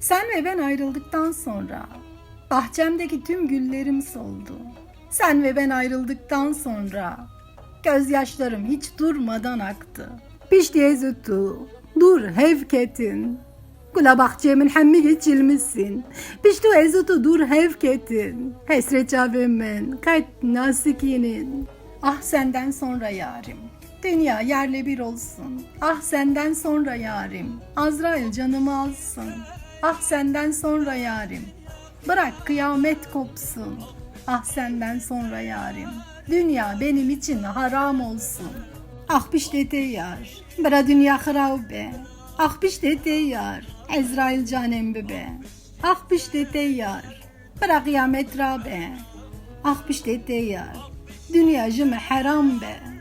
Sen ve ben ayrıldıktan sonra bahçemdeki tüm güllerim soldu. Sen ve ben ayrıldıktan sonra gözyaşlarım hiç durmadan aktı. Pişti ezutu, dur hevketin. Gula bahçemin hemmi geçilmişsin. Piştu ezutu dur hevketin. Hesret cavimin, kayıt nasikinin. Ah senden sonra yarim. Dünya yerle bir olsun. Ah senden sonra yarim. Azrail canımı alsın. Ah senden sonra yarim. Bırak kıyamet kopsun. Ah senden sonra yarim. Dünya benim için haram olsun. Ah pişte yar. Bıra dünya harav be. Ah pişte yar. Ezrail canem be. Ah pişte yar. Bıra kıyamet ra be. Ah pişte yar. Dünya jime haram be.